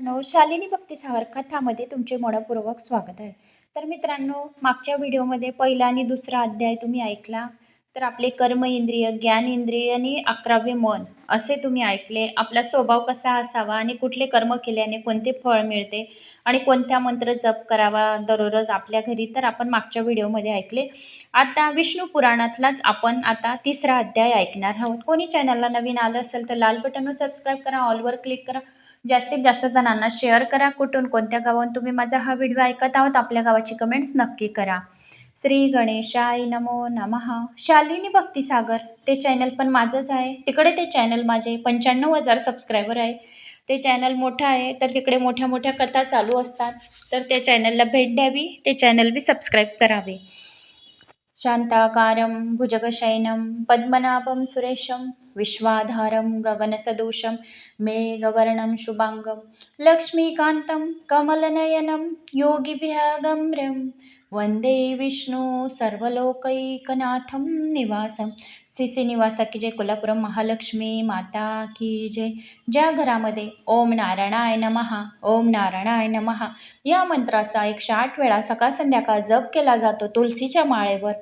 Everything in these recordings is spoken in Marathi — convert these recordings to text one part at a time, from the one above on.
नो शालिनी भक्ती सागर कथामध्ये तुमचे मनपूर्वक स्वागत आहे. तर मित्रांनो मागच्या व्हिडिओमध्ये पहिला आणि दुसरा अध्याय तुम्ही ऐकला. तर आपले कर्म इंद्रिय ज्ञान इंद्रिय आणि अकरावे मन असे तुम्ही ऐकले. आपला स्वभाव कसा असावा आणि कुठले कर्म केल्याने कोणते फळ मिळते आणि कोणत्या मंत्र जप करावा दररोज आपल्या घरी तर आपण मागच्या व्हिडिओमध्ये ऐकले. आता विष्णू पुराणातलाच आपण आता तिसरा अध्याय ऐकणार आहोत. कोणी चॅनलला नवीन आलं असेल तर लाल बटनवर सबस्क्राईब करा ऑलवर क्लिक करा. जास्तीत जास्त जणांना शेअर करा. कुठून कोणत्या गावाहून तुम्ही माझा हा व्हिडिओ ऐकत आहोत आपल्या गावाची कमेंट्स नक्की करा. श्री गणेशाय नमो नमः. शालिनी भक्तिसागर ते चॅनल पण माझंच आहे. तिकडे ते चॅनल माझे पंच्याण्णव हजार सबस्क्रायबर आहे. ते चॅनल मोठं आहे तर तिकडे मोठ्या मोठ्या कथा चालू असतात. तर त्या चॅनलला भेट द्यावी ते चॅनल बी सबस्क्राईब करावे. शांताकारं भुजगशयनं पद्मनाभं सुरेशं विश्वाधारं गगनसदोषं मेघवर्णं शुभाङ्गं लक्ष्मीकान्तं कमलनयनं योगिभिः वंदे विष्णू सर्वलोकैकनाथं निवासं। सीसी की जय कोल्हापुरम महालक्ष्मी माता की जय। ज्या घरामध्ये ओम नारायणाय नमहा ओम नारायणाय नमहा या मंत्राचा एकशे आठ वेळा सकाळ संध्याकाळ जप केला जातो तुलसीच्या माळेवर।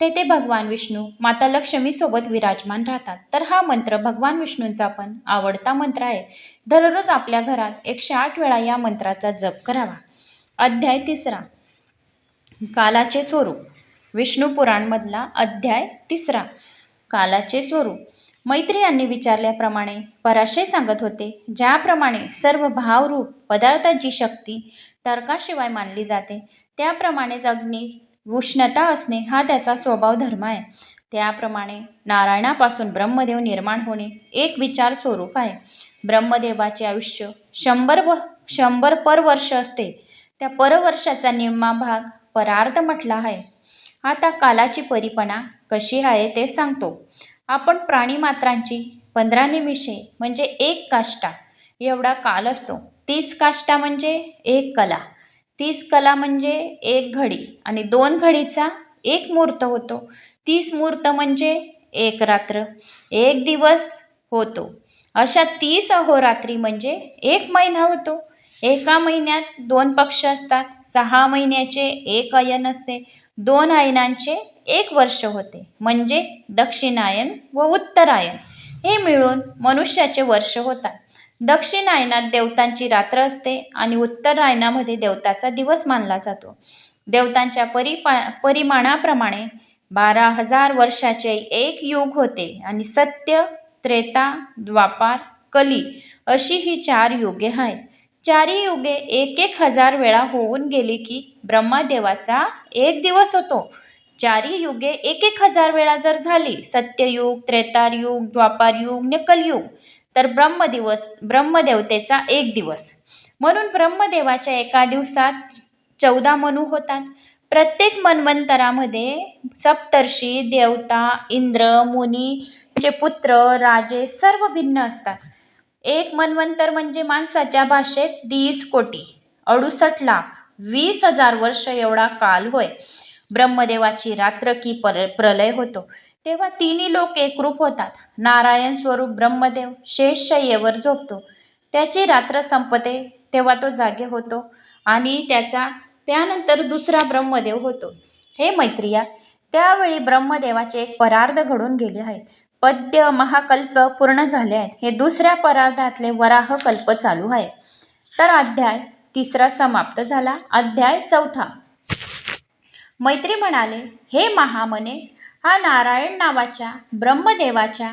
तेथे भगवान विष्णू माता लक्ष्मीसोबत विराजमान राहतात. तर हा मंत्र भगवान विष्णूंचा पण आवडता मंत्र आहे. दररोज आपल्या घरात एकशे आठ वेळा या मंत्राचा जप करावा. अध्याय तिसरा. कालाचे स्वरूप. विष्णू पुराणमधला अध्याय तिसरा. कालाचे स्वरूप. मैत्री यांनी विचारल्याप्रमाणे पराशय सांगत होते ज्याप्रमाणे सर्व भावरूप पदार्थांची शक्ती तर्काशिवाय मानली जाते त्याप्रमाणेच अग्नी उष्णता असणे हा त्याचा स्वभाव धर्म आहे. त्याप्रमाणे नारायणापासून ब्रह्मदेव निर्माण होणे एक विचार स्वरूप आहे. ब्रह्मदेवाचे आयुष्य शंभर व शंभर परवर्ष असते. त्या परवर्षाचा निम्मा भाग परार्थ म्हटला आहे. आता कालाची परिपणा कशी आहे ते सांगतो. आपण प्राणीमात्रांची पंधरा निमिषे म्हणजे एक काष्टा एवढा काल असतो. तीस काष्टा म्हणजे एक कला. तीस कला म्हणजे एक घडी आणि दोन घडीचा एक मुहूर्त होतो. तीस मुहूर्त म्हणजे एक रात्र. एक दिवस होतो. अशा तीस अहोरात्री म्हणजे एक महिना होतो. एका महिन्यात दोन पक्ष असतात. सहा महिन्याचे एक अयन असते. दोन अयनांचे एक वर्ष होते. म्हणजे दक्षिणायन व उत्तरायन हे मिळून मनुष्याचे वर्ष होतात. दक्षिणायनात देवतांची रात्र असते आणि उत्तरायणामध्ये देवताचा दिवस मानला जातो. देवतांच्या परिपा परिमाणाप्रमाणे बारा हजार वर्षाचे एक युग होते आणि सत्य त्रेता द्वापार कली अशी ही चार युगे आहेत. चारही युगे एक एक हजार वेळा होऊन गेली की ब्रह्मदेवाचा एक दिवस होतो. चारही युगे एक एक हजार वेळा जर झाली सत्ययुग त्रेतारयुग द्वापारयुग ने कलयुग तर ब्रह्मदिवस ब्रह्मदेवतेचा एक दिवस. म्हणून ब्रह्मदेवाच्या एका दिवसात चौदा मनू होतात. प्रत्येक मन्वंतरामध्ये सप्तर्षी देवता इंद्र मुनी चे पुत्र राजे सर्व भिन्न असतात. एक मन्वंतर म्हणजे माणसाच्या भाषेत तीस कोटी अडुसष्ट लाख वीस हजार वर्ष एवढा काल होय. ब्रह्मदेवाची रात्र की पर प्रलय होतो. तेव्हा तिन्ही लोक एकरूप होतात. नारायण स्वरूप ब्रह्मदेव शेषशय्येवर झोपतो. त्याची रात्र संपते तेव्हा तो जागे होतो आणि त्याचा त्यानंतर दुसरा ब्रह्मदेव होतो. हे मैत्रिया त्यावेळी ब्रह्मदेवाचे एक परार्ध घडून गेले आहे. पद्य महाकल्प पूर्ण झाले आहेत. हे दुसऱ्या परार्धातले वराह कल्प चालू आहे. तर अध्याय तिसरा समाप्त झाला. अध्याय चौथा. मैत्री म्हणाले हे महामने हा नारायण नावाच्या ब्रह्मदेवाच्या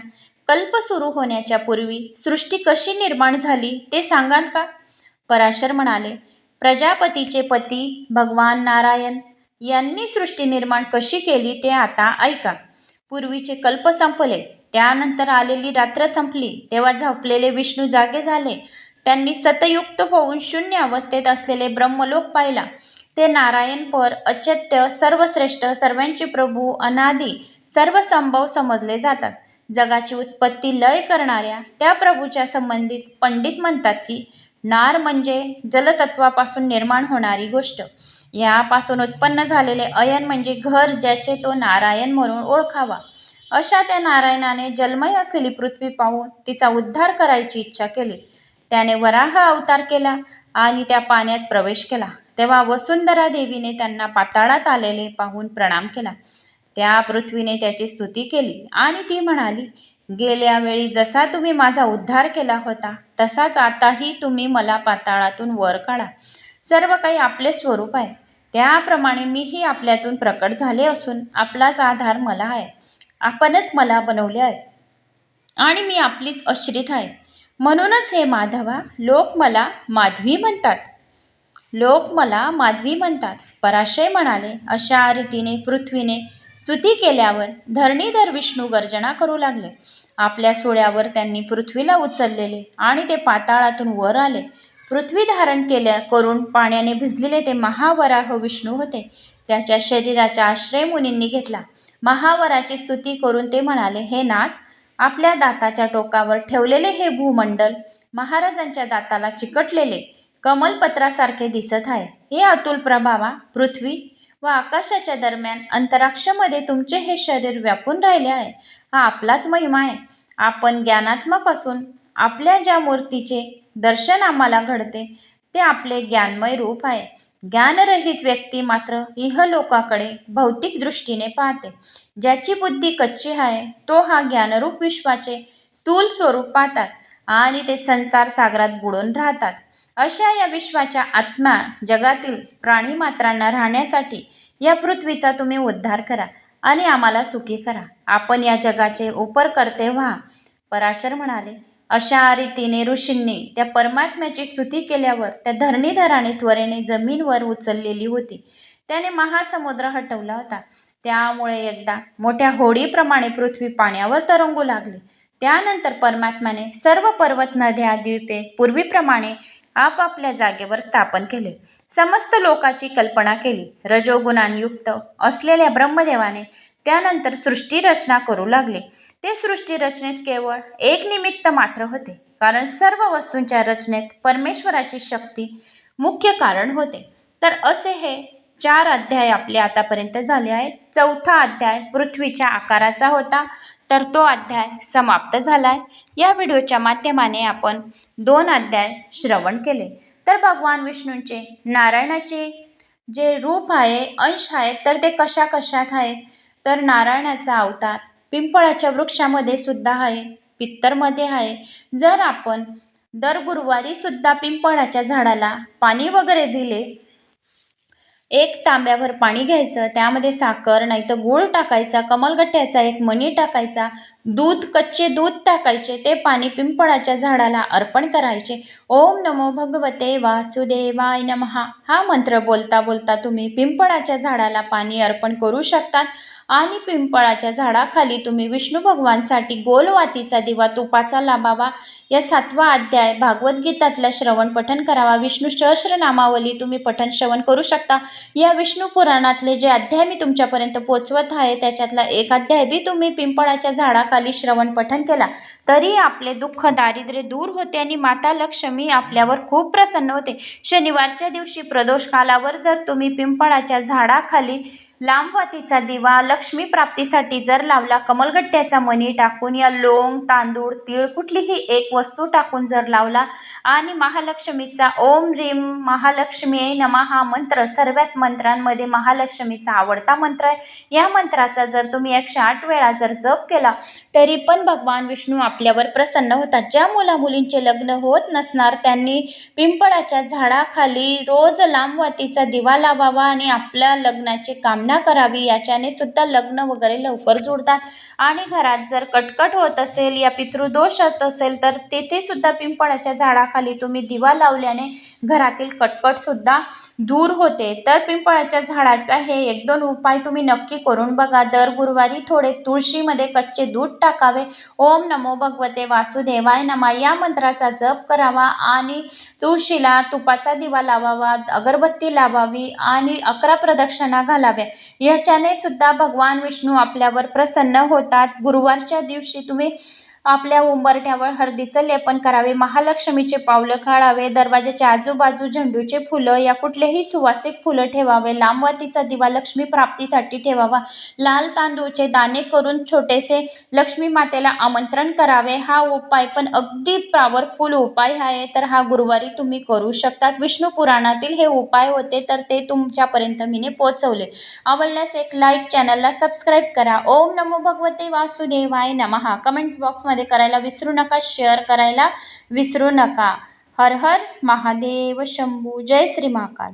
कल्प सुरू होण्याच्या पूर्वी सृष्टी कशी निर्माण झाली ते सांगाल का? पराशर म्हणाले प्रजापतीचे पती भगवान नारायण. यांनी सृष्टी निर्माण कशी केली ते आता ऐका. पूर्वीचे कल्प संपले त्यानंतर आलेली रात्र संपली. तेव्हा झोपलेले विष्णू जागे झाले. त्यांनी सतयुक्त होऊन शून्य अवस्थेत असलेले ब्रह्मलोक पाहिला. ते नारायणपर अचत्य सर्वश्रेष्ठ सर्वांचे प्रभू अनादी सर्व संभव समजले जातात. जगाची उत्पत्ती लय करणाऱ्या त्या प्रभूच्या संबंधित पंडित म्हणतात की नार म्हणजे जलतत्वापासून निर्माण होणारी गोष्ट. यापासून उत्पन्न झालेले अयन म्हणजे घर ज्याचे तो नारायण म्हणून ओळखावा. अशा त्या नारायणाने जन्मय असलेली पृथ्वी पाहून तिचा उद्धार करायची इच्छा केली. त्याने वराह अवतार केला आणि त्या पाण्यात प्रवेश केला. तेव्हा वसुंधरा देवीने त्यांना पाताळात आलेले पाहून प्रणाम केला. त्या पृथ्वीने त्याची स्तुती केली आणि ती म्हणाली गेल्या वेळी जसा तुम्ही माझा उद्धार केला होता तसाच आताही तुम्ही मला पाताळातून वर काढा. सर्व काही आपले स्वरूप आहे. त्याप्रमाणे मीही आपल्यातून प्रकट झाले असून आपलाच आधार मला आहे. आपणच मला बनवले आहे. आणि मी आपलीच आश्रित आहे. म्हणूनच हे माधवा लोक मला माधवी म्हणतात. लोक मला माधवी म्हणतात. पराशय म्हणाले अशा रीतीने पृथ्वीने स्तुती केल्यावर धरणीधर विष्णू गर्जना करू लागले. आपल्या सोळ्यावर त्यांनी पृथ्वीला उचललेले आणि ते पाताळातून वर आले. पृथ्वी धारण केल्या करून पाण्याने भिजलेले ते महावराह विष्णू होते. त्याच्या शरीराचा आश्रय मुनींनी घेतला. महावराची स्तुती करून ते म्हणाले हे नाथ आपल्या दाताच्या टोकावर ठेवलेले हे भूमंडल महाराजांच्या दाताला चिकटलेले. कमलपत्रासारखे दिसत आहे. हे अतुल प्रभावा पृथ्वी व आकाशाच्या दरम्यान अंतराक्षमध्ये तुमचे हे शरीर व्यापून राहिले आहे. हा आपलाच महिमा आहे. आपण ज्ञानात्मक असून आपल्या ज्या मूर्तीचे दर्शन आम्हाला घडते ते आपले ज्ञानमय रूप आहे. ज्ञानरहित व्यक्ती मात्र इहलोकाकडे भौतिक दृष्टीने पाहते. ज्याची बुद्धी कच्ची आहे तो हा ज्ञानरूप विश्वाचे स्थूल स्वरूप पाहतात आणि ते संसार सागरात बुडून राहतात. अशा या विश्वाच्या आत्मा जगातील प्राणीमात्रांना राहण्यासाठी या पृथ्वीचा तुम्ही उद्धार करा आणि आम्हाला सुखी करा. आपण या जगाचे करते व्हा. पराशर म्हणाले अशा रीतीने ऋषींनी त्या परमात्म्याची स्तुती केल्यावर त्या धरणीधराने त्वरेने जमीनवर उचललेली होती. त्याने महासमुद्र हटवला होता. त्यामुळे एकदा मोठ्या होडीप्रमाणे पृथ्वी पाण्यावर तरंगू लागली. त्यानंतर परमात्म्याने सर्व पर्वत नद्या द्वीपे पूर्वीप्रमाणे आपापल्या जागेवर स्थापन केले. समस्त लोकाची कल्पना केली. रजोगुणांयुक्त असलेल्या ब्रह्मदेवाने त्यानंतर सृष्टी रचना करू लागले. ते सृष्टी रचनेत केवळ एक निमित्त मात्र होते. कारण सर्व वस्तूंच्या रचनेत परमेश्वराची शक्ती मुख्य कारण होते. तर असे हे चार अध्याय आपले आतापर्यंत झाले आहेत. चौथा अध्याय पृथ्वीच्या आकाराचा होता. तर तो अध्याय समाप्त झाला आहे या व्हिडिओच्या माध्यमाने आपण दोन अध्याय श्रवण केले. तर भगवान विष्णूंचे नारायणाचे जे रूप आहे अंश आहेत तर ते कशा कशात आहेत? तर नारायणाचा अवतार पिंपळाच्या वृक्षामध्ये सुद्धा आहे पित्तरमध्ये आहे. जर आपण दर गुरुवारी सुद्धा पिंपळाच्या झाडाला पाणी वगैरे दिले एक तांब्याभर पाणी घ्यायचं त्यामध्ये साखर नाही तर गूळ टाकायचा कमलगट्ट्याचा एक मणी टाकायचा दूध कच्चे दूध टाकायचे ते पाणी पिंपळाच्या झाडाला अर्पण करायचे. ओम नमो भगवते वासुदेवाय नमहा हा मंत्र बोलता बोलता तुम्ही पिंपळाच्या झाडाला पाणी अर्पण करू शकतात. आणि पिंपळाच्या झाडाखाली तुम्ही विष्णू भगवानसाठी गोलवातीचा दिवा तुपाचा लाभावा या सातवा अध्याय भागवद्गीतातला श्रवण पठन करावा. विष्णू सहस्रनामावली तुम्ही पठन श्रवण करू शकता. या विष्णू पुराणातले जे अध्याय मी तुमच्यापर्यंत पोचवत आहे त्याच्यातला एक अध्याय बी तुम्ही पिंपळाच्या झाडाखाली श्रवण पठन केला. तरी आपले दुःख दारिद्र्य दूर होते आणि माता लक्ष्मी आपल्यावर खूप प्रसन्न होते. शनिवारच्या दिवशी प्रदोष कालावर जर तुम्ही पिंपळाच्या झाडाखाली लांबवातीचा दिवा लक्ष्मी प्राप्तीसाठी जर लावला कमलगट्ट्याचा मणी टाकून या लोंग तांदूळ तीळ कुठलीही एक वस्तू टाकून जर लावला आणि महालक्ष्मीचा ओम रीम महालक्ष्मी नमा हा मंत्र सर्वात मंत्रांमध्ये महालक्ष्मीचा आवडता मंत्र आहे. या मंत्राचा जर तुम्ही एकशे आठ वेळा जर जप केला तरी पण भगवान विष्णू आपल्यावर प्रसन्न होतात. ज्या मुलामुलींचे लग्न होत नसणार त्यांनी पिंपळाच्या झाडाखाली रोज लांबवातीचा दिवा लावावा आणि आपल्या लग्नाचे कामना करावी याच्याने सुद्धा लग्न वगैरे लवकर जुळतात आणि घरात जर कटकट होत असेल या पितृदोष होत असेल तर तेथे सुद्धा पिंपळाच्या झाडाखाली तुम्ही दिवा लावल्याने घरातील कटकटसुद्धा दूर होते. तर पिंपळाच्या झाडाचा हे एक दोन उपाय तुम्ही नक्की करून बघा. दर गुरुवारी थोडे तुळशीमध्ये कच्चे दूध टाकावे. ओम नमो भगवते वासुदेवाय नमा. या मंत्राचा जप करावा आणि तुळशीला तुपाचा दिवा लावावा अगरबत्ती लावावी आणि अकरा प्रदक्षिणा घालाव्या. याच्याने सुद्धा भगवान विष्णू आपल्यावर प्रसन्न होतात. गुरुवारच्या दिवशी तुम्ही आपल्या उंबरठ्यावर हळदीचं लेपन करावे महालक्ष्मीचे पावलं काढावे दरवाजाच्या आजूबाजू झेंडूचे फुलं या कुठलेही सुवासिक फुलं ठेवावे लांबवातीचा दिवा लक्ष्मी प्राप्तीसाठी ठेवावा. लाल तांदूळचे दाणे करून छोटेसे लक्ष्मी मातेला आमंत्रण करावे. हा उपाय पण अगदी पॉवरफुल उपाय आहे तर हा गुरुवारी तुम्ही करू शकतात. विष्णू पुराणातील हे उपाय होते तर ते तुमच्यापर्यंत मीने पोचवले आवडल्यास एक लाईक चॅनलला सबस्क्राईब करा. ओम नमो भगवते वासुदेवाय नमहा कमेंट्स बॉक्समध्ये करायला विसरू नका शेअर करायला विसरू नका. हर हर महादेव शंभू जय श्री महाकाल.